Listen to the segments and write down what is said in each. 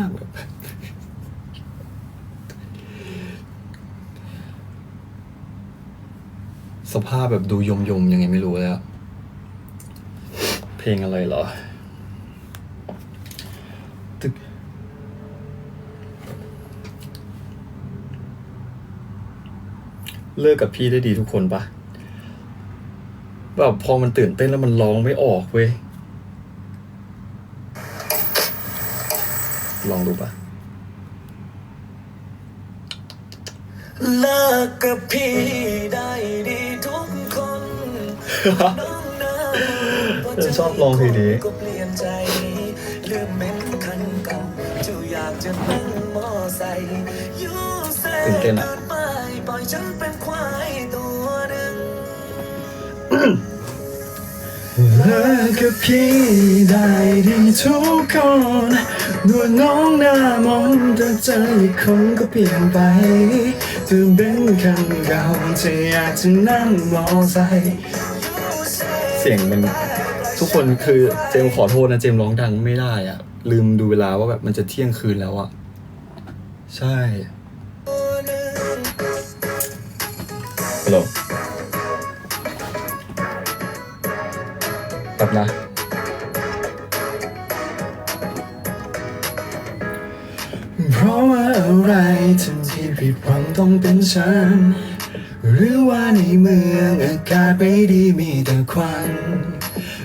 ากแบบสภาพแบบดูยมยมยังไงไม่รู้แล้ว เพลงอะไรเหรอตึกเลิกกับพี่ได้ดีทุกคนปะแบบพอมันตื่นเต้นแล้วมันร้องไม่ออกเว้ย องดูปะเลิกกับพี่ได้ดีทุกคนน้องนะฉันชอบลองเพลงนี้ก็เปลี่ยนใจลืมเม้นคันเก่าจูอยากจะนั่งมอไซค์ยูเซ่ตื่นเต้นอะดิไปปล่อยฉันเป็นควายตัวหนึ่งเลิกกับพี่ได้ดีทุกคน นวน้องหน้ามองแต่เจออีกคนก็เปลี่ยนไปเธอเป็นคันเก่าจะอยากจะนั่งมอไซค์เสียงมันทุกคนคือเจมส์ขอโทษนะเจมส์ร้องดังไม่ได้อะลืมดูเวลาว่าแบบมันจะเที่ยงคืนแล้วอะใช่ฮัลโหลแป๊บนะ ไรถึงที่ผิดหวังต้องเป็นฉัน หรือว่าในเมืองอากาศไม่ดีมีแต่ควัน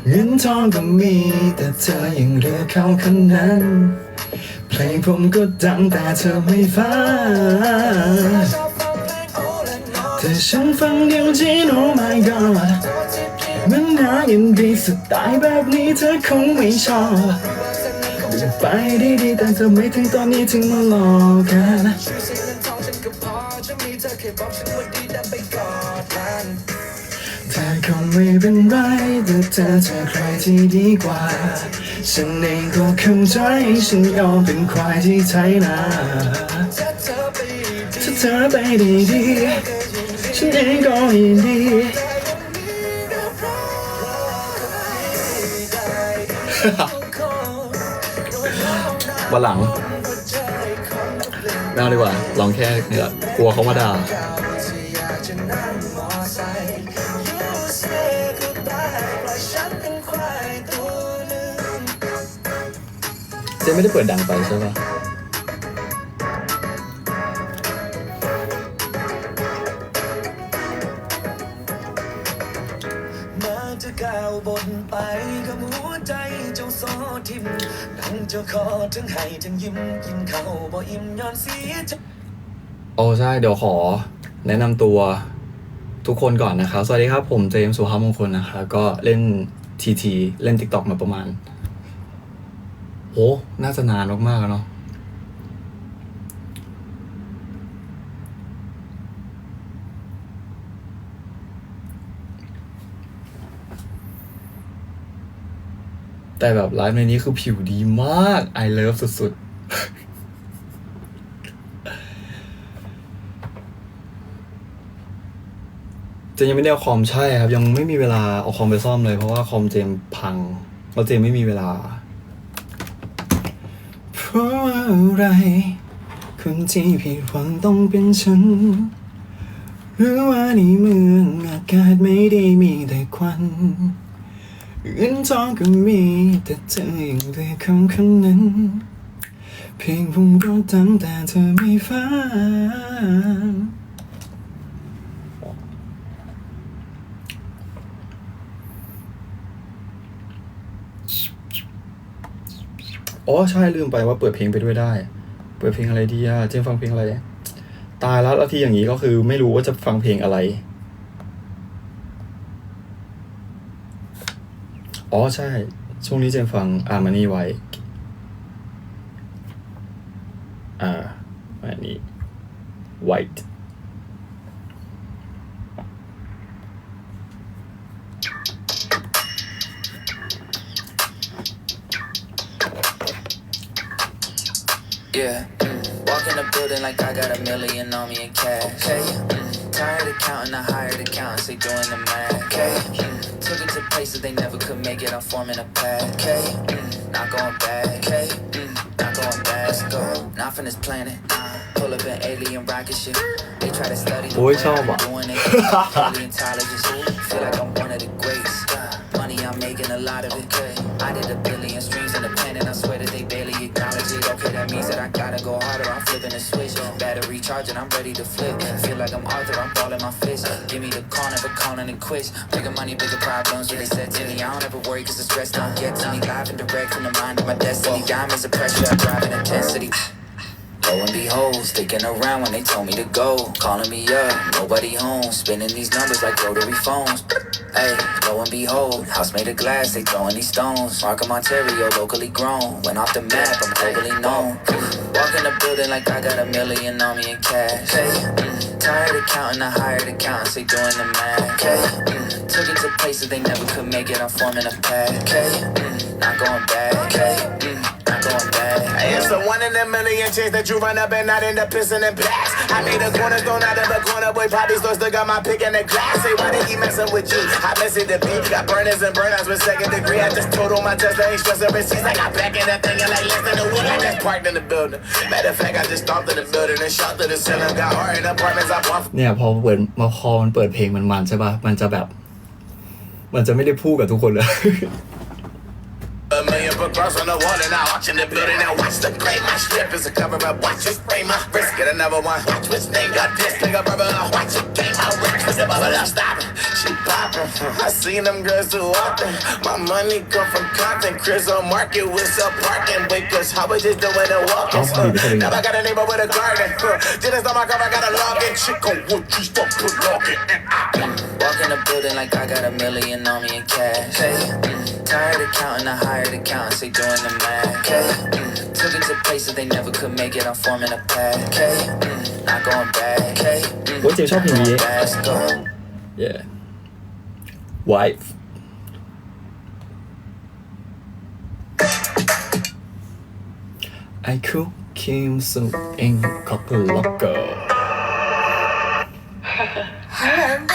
เงินทองก็มีแต่เธอยังเหลือเขาคนนั้น เพลงผมก็ดังแต่เธอไม่ฟังแต่ฉันฟังเดียวจีน oh my god มันน่ายินดีสไตล์แบบนี้เธอคงไม่ชอบ จะไปดีๆแต่เธอไม่ถึงตอนนี้ถึงมาหลอกกันชื่อเสียงเงินทองฉันก็พอจะมีเธอแค่บอกฉันว่าดีได้ไปกอดกันเธอคงไม่เป็นไรแต่เธอเจอใครที่ดีกว่า ฉันเองก็เข้าใจฉันยอมเป็นควายที่ไทยนาถ้าเธอไปถ้าเธอไปดีๆฉันเองก็ยินดี วันหลังไม่เอาดีกว่าลองแค่นี่แหละกลัวเขามาด่าเจ๊ไม่ได้เปิดดังไปใช่ปะ ก้าวบนไปกับหัวใจเจ้าโซทิมดังเจ้าคอทั้งให้ทั้งยิ้มกินข้าวบ่อิ่มย้อนเสียใจ โอ้ใช่เดี๋ยวขอแนะนำตัวทุกคนก่อนนะครับ สวัสดีครับ ผมเจมส์สุภาพมงคลนะคะก็เล่นทีทีเล่น TikTok มาประมาณโหน่าจะนานมากๆแล้วเนาะ แต่แบบไลฟ์ในนี้คือผิวดีมาก I love สุดๆ เจมยังไม่ได้เอาคอมใช่ครับ ยังไม่มีเวลาเอาคอมไปซ่อมเลย เพราะว่าคอมเจมพังแล้วเจมไม่มีเวลา เพราะอะไรคนที่ผิดหวังต้องเป็นฉันหรือว่าในเมืองอากาศไม่ได้มีแต่ควัน เงินทองก็มีแต่เธอยังเหลือคนคนนั้น เพียงผมก็ดังแต่เธอไม่ฟังอ๋อใช่ลืมไปว่าเปิดเพลงไปด้วยได้ เปิดเพลงอะไรดีอะเจมฟังเพลงอะไร ตายแล้วแล้วทีอย่างนี้ก็คือไม่รู้ว่าจะฟังเพลงอะไร อ๋อใช่ ช่วงนี้เจมฟังอาร์มานี่ไว้ อ่าอันนี้ white Yeah. Mm. Walk in the building like I got a million on me in cash. Okay. Tired of counting, I hired accountants, they doing the math. Okay, mm, took it to places they never could make it. I'm forming a path. Okay, mm, not going back. Okay, mm, not going back. Let's go. Not from this planet. Uh, pull up an alien rocket ship. They try to study the way I'm doing it. Feel like I'm one of the greats. Uh, money, I'm making a lot of it. Okay, I did a billion streams in a pen, and I swear that they barely acknowledge it. Okay, that means that I gotta go harder. I'm flipping a switch. Battery charging, I'm ready to flip. Feel like I'm Arthur, I'm balling my fist. Give me the call, never calling and quits. Bigger money, bigger problems. What they said to me, I don't ever worry, cause the stress don't get to me. Live and direct from the mind of my destiny. Diamonds of pressure, I drive in intensity. Lo and behold, sticking around when they told me to go. Calling me up, nobody home. Spinning these numbers like rotary phones. Hey, lo and behold, house made of glass, they throwing these stones. Markham, Ontario, locally grown. Went off the map, I'm globally known. Walk in the building like I got a million on me in cash. Hey, mm, tired of counting, I hired accountants, they doing the math. Okay, mm, took it to places they never could make it, I'm forming a pack. Okay, mm, not going back. Okay, It's the one in a million chance that you run up and not end up pissing and blast. I made a cornerstone out of a corner boy. Poppy store still got my pick in the glass. Say, why they keep messing with you? I miss it the beat. Got burners and burnouts with second degree. I just told all my Tesla ain't stressing receipts. I got back in that thing in like less than a week. I just parked in the building. Matter of fact, I just stomped in the building and shot to the ceiling. Got hard in apartments I bought เนี่ยพอเปิดมาพอมันเปิดเพลงมันมันใช่ป่ะมันจะแบบ มันจะไม่ได้พูดกับทุกคนเลย million book cross on the wall and I watch in the building. Now watch the gray. My strip is a cover up. Watch it spray my wrist. Get another one. Watch which name got this. Nigga rubber. Watch it game. My wrist. Twist the bubble up. Stop it. She poppin'. I seen them girls too often. My money come from content. Chris on market with some parking. Wait, cause how we just doing the walking? Oh, baby, baby. Now I got a neighbor with a garden. Uh, Didn't stop my car. I got a login. Chick on wood. You stop put login. Walk in the building like I got a million on me in cash. Hey, mm, tired of counting, I hired accountants, they doing the math. Okay, mm, took it to places they never could make it, I'm forming a pack. Okay, mm, not going back. Okay, mm, โอ้ยเจ๋งชอบเพลงนี้ back. Let's go. yeah wife I cook Kim Soo in couple loco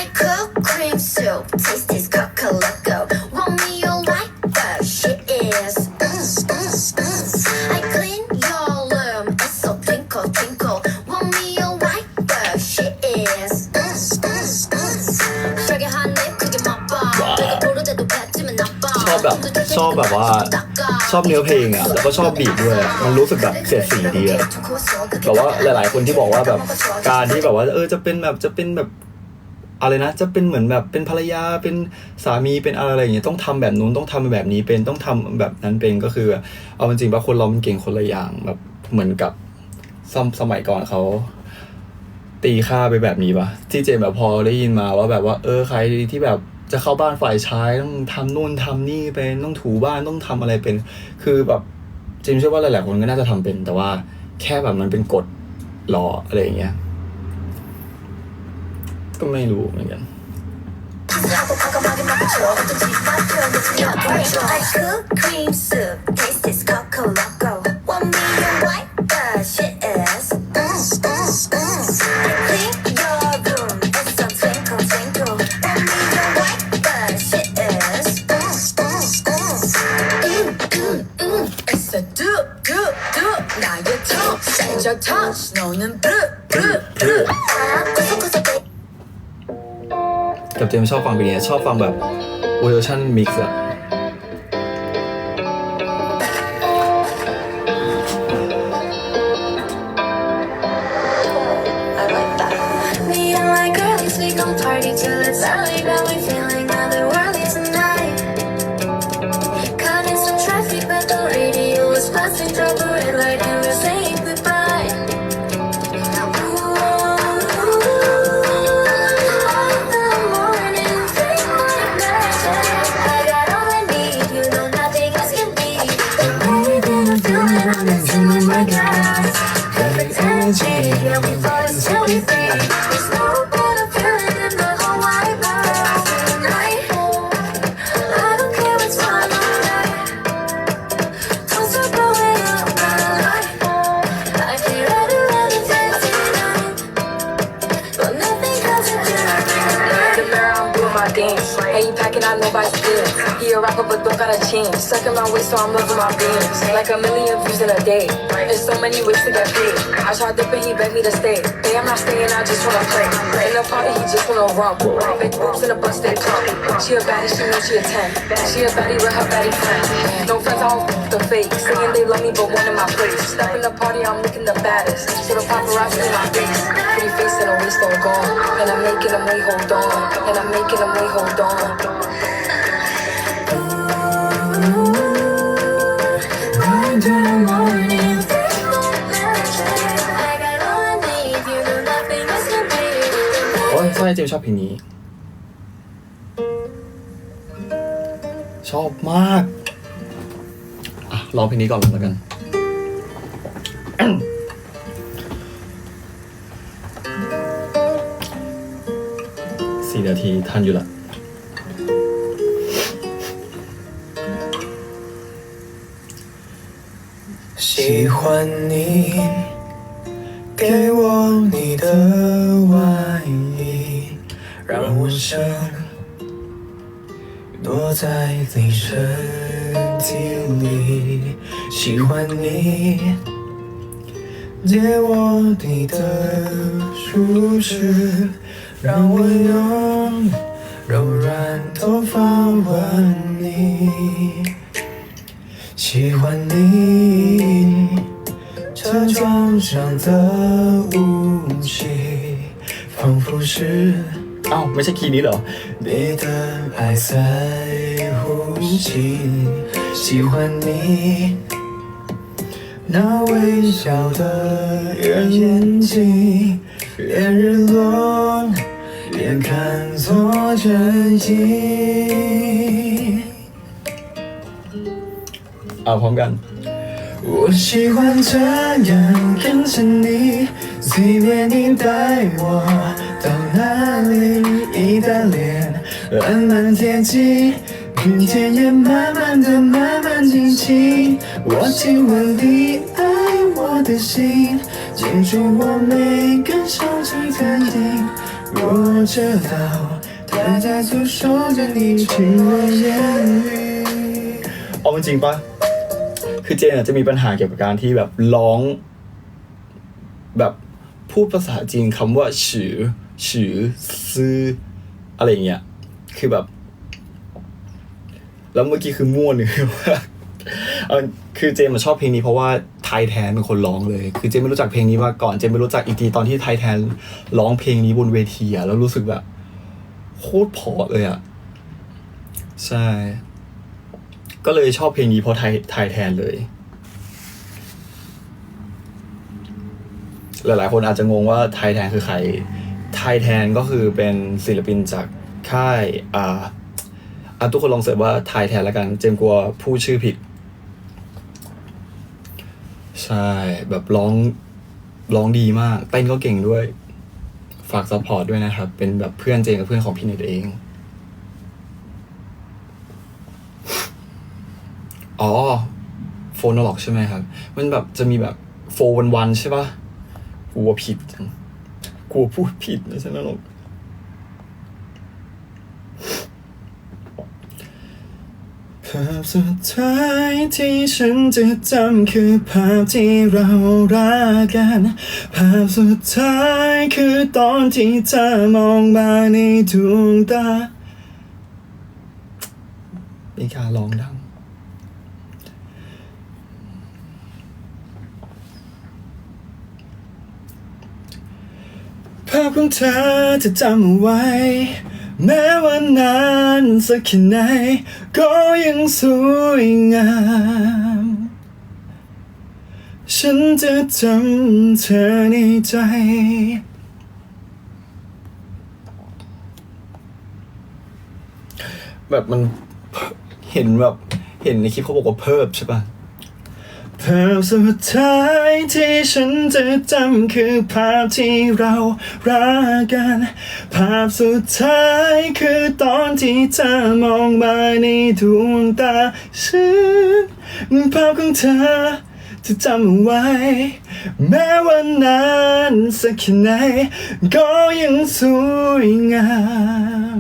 I cook cream soup, taste แบบว่าชอบเนื้อเพลงอะแล้วก็ชอบบีทด้วยมันรู้สึกแบบเสียดสีดีอะแบบว่าหลาย ๆ คนที่บอกว่าแบบการที่แบบว่าเออจะเป็นแบบจะเป็นแบบอะไรนะ จะเป็นเหมือนแบบเป็นภรรยาเป็นสามีเป็นอะไรอย่างเงี้ยต้องทำแบบนู้นต้องทำแบบนี้เป็นต้องทำแบบนั้นเป็นก็คือ เอาจริงๆว่าคนเรามันเก่งคนละอย่างแบบเหมือนกับสมสมัยก่อนเขาตีค่าไปแบบนี้ปะที่เจมแบบพอได้ยินมาว่าแบบว่า เออใครที่แบบ จะเข้าบ้านฝ่ายชายต้องทำนู่นทำนี่เป็นต้องถูบ้านต้องทำอะไรเป็น คือแบบเจมเชื่อว่าหลายๆคนก็น่าจะทำเป็น แต่ว่าแค่แบบมันเป็นกฎหลออะไรอย่างเงี้ยก็ไม่รู้เหมือนกัน เจมชอบฟังเป็นยังไงชอบฟังแบบเวอร์ชันมิกซ์อะ Me and my girlies, we gon' party till it's early, but we feeling A rapper, but don't got a chain. Stuck in my waist, so I'm loving my beans. Like a million views in a day. There's so many ways to get paid. I tried dipping, he begged me to stay. Hey, I'm not staying, I just wanna play. In the party, he just wanna rump. Big boobs in the bus, they. She a baddie, she knows she a 10. She a baddie with her baddie friends. No friends, I don't f- the fake. Saying they love me, but one in my place. Step in the party, I'm looking the baddest. So the paparazzi in my face. Pretty face and a waist all gone. And I'm making them wait, hold on. And I'm making them wait, hold on. โอ้ยใช่เจมชอบเพลงนี้ ชอบมากอะร้องเพลงนี้ก่อนแล้วกันสี่นาทีทันอยู่ละ 喜欢你，给我你的外衣，让我想躲在你身体里。喜欢你，借我你的舒适，让我用柔软头发吻窗上的雾气，仿佛是 เอ้าไม่ใช่คีย์นี้เหรอ 你的爱在呼吸。喜欢你那微笑的眼睛，连日落也看作真心。 เอาพร้อมกัน 我喜欢这样跟着你，随便你带我到哪里。你的脸慢慢贴近，明天也慢慢的慢慢亲亲。我亲吻你爱我的心，清住我每根手指感应。我知道他在诉说着你承诺言语。我们进吧。 คือเจนอะจะมีปัญหาเกี่ยวกับการที่แบบร้อง แบบพูดภาษาจีนคำว่าฉือฉือซื้ออะไรเงี้ย คือแบบ แล้วเมื่อกี้คือม่วนเลยว่าเอาคือเจมมาชอบเพลงนี้เพราะว่าไทยแทนเป็นคนร้องเลย คือเจมไม่รู้จักเพลงนี้มาก่อน เจมไม่รู้จักอีกทีตอนที่ไทยแทนร้องเพลงนี้บนเวทีอะแล้วรู้สึกแบบโคตรเพอเลยอะใช่ ก็เลยชอบเพลงนี้เพราะไทยไทยแทนเลย หลายๆ คนอาจจะงงว่าไทยแทนคือใคร ไทยแทนก็คือเป็นศิลปินจากค่ายอ่าอะทุกคนลองเสิร์ชว่าไทยแทนแล้วกัน เจมกลัวพูดชื่อผิด ใช่ แบบร้องร้องดีมาก เต้นก็เก่งด้วย ฝากซัพพอร์ตด้วยนะครับ เป็นแบบเพื่อนเจมกับเพื่อนของพี่เนตเอง อ๋อโฟนอล็อกใช่ไหมครับ มันแบบจะมีแบบโฟวันวันใช่ปะกลัวผิดกลัวพูดผิดไม่ใช่นรกภาพสุดท้ายที่ฉันจะจำคือภาพที่เรารักกัน ภาพสุดท้ายคือตอนที่เธอมองมาในดวงตามีการร้องดัง ภาพของเธอจะจำเอาไว้ แม้ว่านานสักแค่ไหน ก็ยังสวยงาม ฉันจะจำเธอในใจแบบมันเห็นแบบเห็นในคลิปเขาบอกว่าเพิ่มใช่ปะ ภาพสุดท้ายที่ฉันจะจำคือภาพที่เรารักกัน ภาพสุดท้ายคือตอนที่เธอมองมาในดวงตาฉันภาพของเธอจะจำเอาไว้ แม้ว่านานสักแค่ไหนก็ยังสวยงาม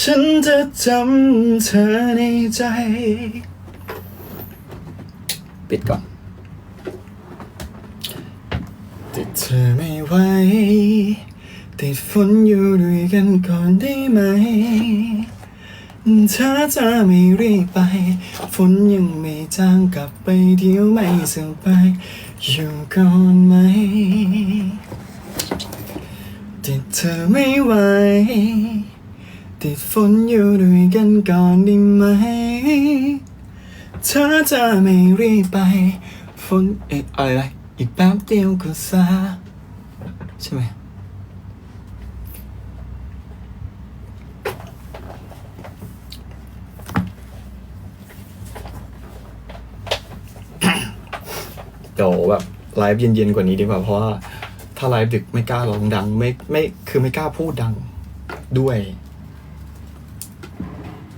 ฉันจะจำเธอในใจ ปิดก่อนติดเธอไม่ไหวติดฝนอยู่ด้วยกันก่อนได้ไหมถ้าจะไม่รีบไป ฝนยังไม่จางกลับไปเดี๋ยวไม่สบายอยู่ก่อนไหม ติดเธอไม่ไหว ติดฝนอยู่ด้วยกันก่อนได้ไหม ถ้าจะไม่รีบไปฝนเอ๊ะอะไรอีกแป๊บเดียวก็ซาใช่ไหมเดี๋ยวแบบไลฟ์เย็นๆกว่านี้ดีกว่าเพราะว่าถ้าไลฟ์ดึกไม่กล้าร้องดัง ไม่ไม่คือไม่กล้าพูดดังด้วย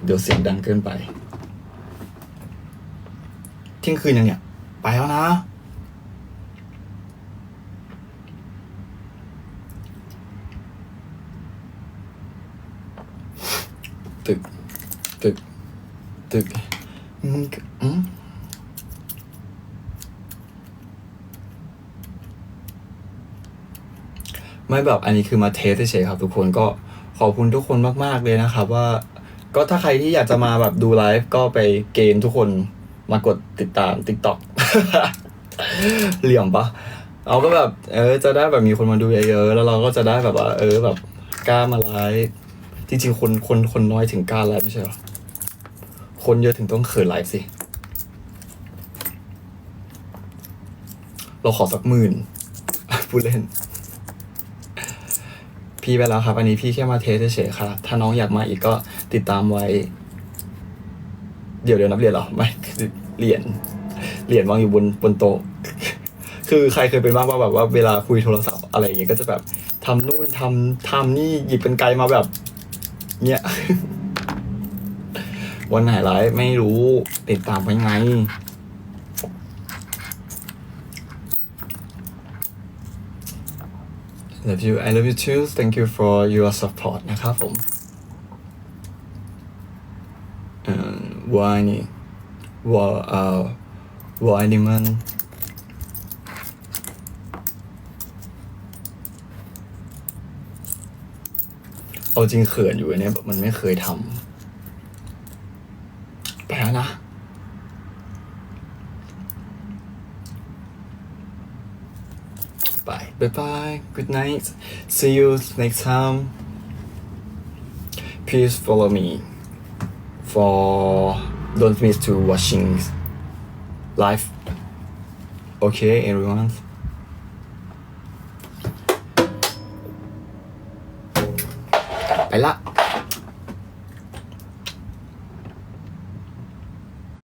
เดี๋ยวเสียงดังเกินไป ที่ยงคืนยังเนี่ย ไปแล้วนะ ตึก ตึก ตึกอืมอืมไม่แบบอันนี้คือมาเทสเฉยๆครับ ทุกคนก็ขอบคุณทุกคนมาก ๆ เลยนะครับ ว่า ก็ถ้าใครที่อยากจะมาแบบดูไลฟ์ก็ไปเกณฑ์ทุกคน มากดติดตาม TikTok เหลี่ยมปะเอาก็แบบ เออ จะได้แบบมีคนมาดูเยอะๆ แล้วเราก็จะได้แบบว่า เออแบบกล้ามาไลฟ์จริงๆ คนคนคนน้อยถึงกล้าไลฟ์ไม่ใช่หรอ คนเยอะถึงต้องเขินไลฟ์สิ เราขอสักหมื่นพูดเล่น พี่ไปแล้วครับ อันนี้พี่แค่มาเทสเฉยๆค่ะถ้าน้องอยากมาอีกก็ติดตามไว้ เดี๋ยวเดี๋ยวนับเรียญเหรอ ไม่ เหรียญเหรียญวางอยู่บนบนโต๊ะ คือใครเคยเป็นบ้างว่าแบบว่าเวลาคุยโทรศัพท์อะไรอย่างเงี้ยก็จะแบบทำนู่นทำทำนี่หยิบเป็นไกลมาแบบ เนี้ยวันไหนไลฟ์ไม่รู้ ติดตามไว้ไง love you I love you too thank you for your support นะครับผมอ่อวายนี่ วอเอ่อวายนี่มันเอาจริงเขินอยู่อันเนี่ยแบบมันไม่เคยทำไปแล้วนะ Bye. Bye bye. Good night. See you next time. Please follow me for don't miss to watching live. Okay everyone. Bye